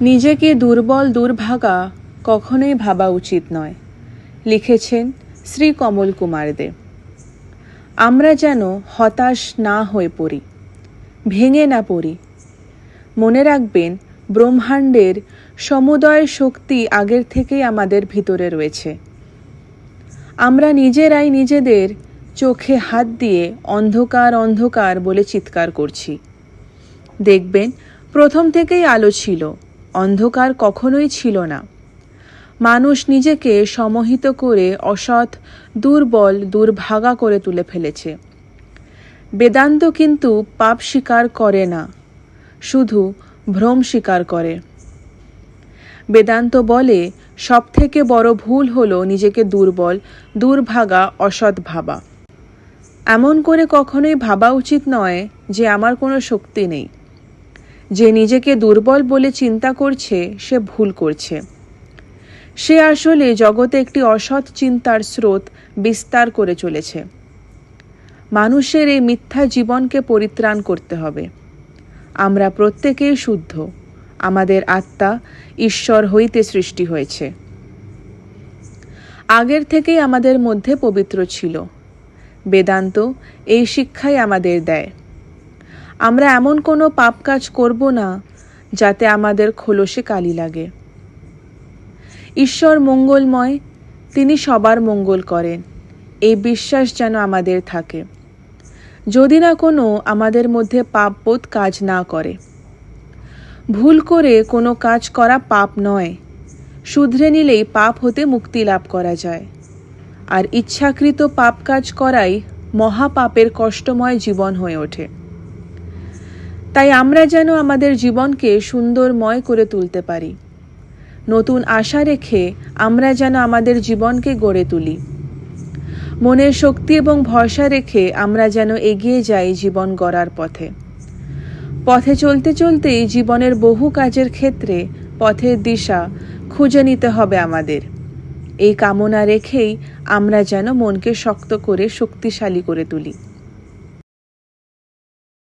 নিজেকে দুর্বল দুর্ভাগা কখনোই ভাবা উচিত নয়, লিখেছেন শ্রী কমল কুমার দে আমরা যেন হতাশ না হয়ে পড়ি, ভেঙে না পড়ি। মনে রাখবেন, ব্রহ্মাণ্ডের সমুদয় শক্তি আগের থেকেই আমাদের ভিতরে রয়েছে। আমরা নিজেরাই নিজেদের চোখে হাত দিয়ে অন্ধকার অন্ধকার বলে চিৎকার করছি। দেখবেন, প্রথম থেকেই আলো ছিল অন্ধকার কখনোই ছিল না। মানুষ নিজেকে সমহিত করে অসৎ, দুর্বল, দুর্ভাগা করে তুলে ফেলেছে। বেদান্ত কিন্তু পাপ স্বীকার করে না, শুধু ভ্রম স্বীকার করে। বেদান্ত বলে সব থেকে বড় ভুল হলো নিজেকে দুর্বল, দুর্ভাগা, অসৎ ভাবা। এমন করে কখনোই ভাবা উচিত নয় যে আমার কোনো শক্তি নেই। যে নিজেকে দুর্বল বলে চিন্তা করছে, সে ভুল করছে। সে আসলে জগতে একটি অসৎ চিন্তার স্রোত বিস্তার করে চলেছে। মানুষের এই মিথ্যা জীবনকে পরিত্রাণ করতে হবে। আমরা প্রত্যেকেই শুদ্ধ, আমাদের আত্মা ঈশ্বর হইতে সৃষ্টি হয়েছে। আগের থেকেই আমাদের মধ্যে পবিত্র ছিল। বেদান্ত এই শিক্ষাই আমাদের দেয়। আমরা এমন কোনো পাপ কাজ করব না, যাতে আমাদের খোলসে কালি লাগে। ঈশ্বর মঙ্গলময়, তিনি সবার মঙ্গল করেন, এই বিশ্বাস যেন আমাদের থাকে। যদি না কোনো আমাদের মধ্যে পাপবোধ কাজ না করে। ভুল করে কোনো কাজ করা পাপ নয়, শুধরে নিলেই পাপ হতে মুক্তি লাভ করা যায়। আর ইচ্ছাকৃত পাপ কাজ করাই মহাপাপের কষ্টময় জীবন হয়ে ওঠে। তাই আমরা যেন আমাদের জীবনকে সুন্দরময় করে তুলতে পারি। নতুন আশা রেখে আমরা যেন আমাদের জীবনকে গড়ে তুলি। মনের শক্তি এবং ভরসা রেখে আমরা যেন এগিয়ে যাই জীবন গড়ার পথে। পথে চলতে চলতেই জীবনের বহু কাজের ক্ষেত্রে পথের দিশা খুঁজে নিতে হবে আমাদের। এই কামনা রেখেই আমরা যেন মনকে শক্ত করে শক্তিশালী করে তুলি।